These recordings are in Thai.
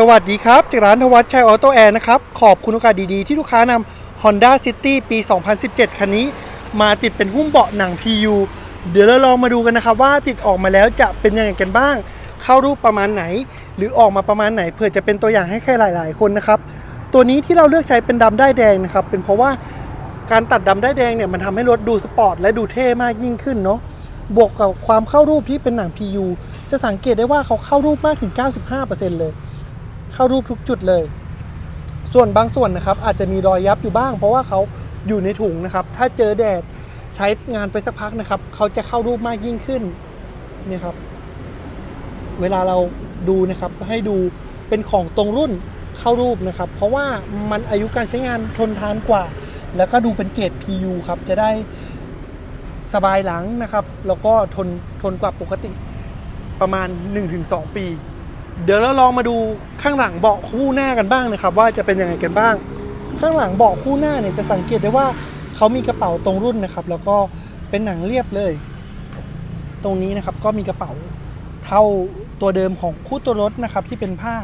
สวัสดีครับ จากร้านทวัชชัยออโตแอร์นะครับ ขอบคุณโอกาสดีๆ ที่ลูกค้านำ Honda City ปี 2017 คันนี้ มาติดเป็นหุ้มเบาะหนัง PU เดี๋ยวเราลองมาดูกันนะครับว่าติดออกมาแล้วจะเป็นยังไงกันบ้าง เข้ารูปประมาณไหน หรือออกมาประมาณไหนเผื่อจะเป็นตัวอย่างให้ใครหลาย ๆ คนนะครับ ตัวนี้ที่เราเลือกใช้เป็นดำได้แดงนะครับ เป็นเพราะว่าการตัดดำได้แดงเนี่ยมันทำให้รถดูสปอร์ตและดูเท่มากยิ่งขึ้นเนาะบวกกับความเข้ารูปที่เป็นหนัง PU จะสังเกตได้ว่าเขาเข้ารูปมากถึง 95%เลย เข้ารูปทุกจุดเลย ส่วนบางส่วนนะครับอาจจะมีรอยยับอยู่บ้าง เพราะว่าเขาอยู่ในถุงนะครับ ถ้าเจอแดดใช้งานไปสักพักนะครับ เขาจะเข้ารูปมากยิ่งขึ้นนี่ครับ เวลาเราดูนะครับให้ดูเป็นของตรงรุ่นเข้ารูปนะครับ เพราะว่ามันอายุการใช้งานทนทานกว่า แล้วก็ดูเป็นเกรด PU ครับ จะได้สบายหลังนะครับ แล้วก็ทนทนกว่าปกติประมาณ 1-2 ปี เดี๋ยวเราลองมาดูข้างหลังเบาะคู่หน้ากันบ้างนะครับ ว่าจะเป็นยังไงกันบ้าง ข้างหลังเบาะคู่หน้าเนี่ยจะสังเกตได้ว่าเขามีกระเป๋าตรงรุ่นนะครับ แล้วก็เป็นหนังเรียบเลย ตรงนี้นะครับก็มีกระเป๋าเท่าตัวเดิมของคู่ตัวรถนะครับที่เป็นผ้า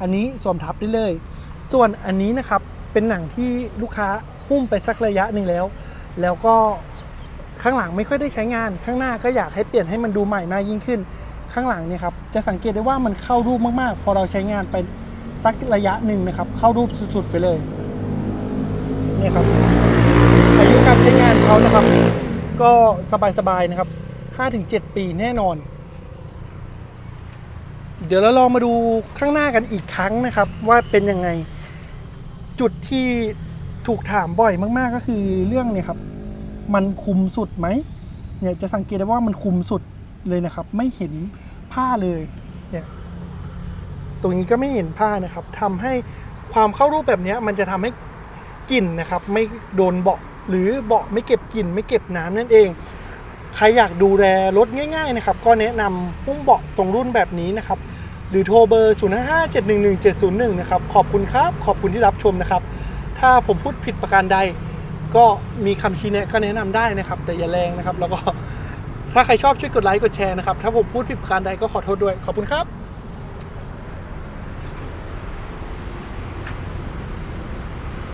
อันนี้สวมทับได้เลย ส่วนอันนี้นะครับเป็นหนังที่ลูกค้าหุ้มไปสักระยะหนึ่งแล้ว แล้วก็ข้างหลังไม่ค่อยได้ใช้งาน ข้างหน้าก็อยากให้เปลี่ยนให้มันดูใหม่มากยิ่งขึ้น ข้างหลังเนี่ยครับจะสังเกตได้ว่ามันเข้ารูปมากๆ พอเราใช้งานไปสักระยะหนึ่งนะครับ เข้ารูปสุดๆไปเลยนี่ครับอายุการใช้งานเขานะครับ ก็สบายๆนะครับ 5-7 ปีแน่นอน เดี๋ยวเราลองมาดูข้างหน้ากันอีกครั้งนะครับ ว่าเป็นยังไงจุดที่ถูกถามบ่อยมากๆก็คือเรื่องเนี่ยครับ มันคุมสุดไหมเนี่ยจะสังเกตได้ว่ามันคุมสุดเลยนะครับ ไม่เห็น ผ้าเลยเนี่ยตรงนี้ก็ไม่เห็นผ้านะครับทำให้ความเข้ารูปแบบนี้มันจะทำให้กลิ่นนะครับ ไม่โดนเบาะหรือเบาะไม่เก็บกลิ่นไม่เก็บน้ำนั่นเอง ใครอยากดูแลรถง่าย ๆ นะครับ ก็แนะนำหุ้มเบาะตรงรุ่นแบบนี้นะครับ หรือโทรเบอร์ 0 5 5 7 1 1 7 0 1 นะครับ ขอบคุณครับ ขอบคุณที่รับชมนะครับ ถ้าผมพูดผิดประการใด ก็มีคำชี้แนะก็แนะนำได้นะครับ แต่อย่าแรงนะครับ แล้วก็ ถ้าใครชอบช่วยกดไลค์กดแชร์นะครับ ถ้าผมพูดผิดประการใดก็ขอโทษด้วย ขอบคุณครับ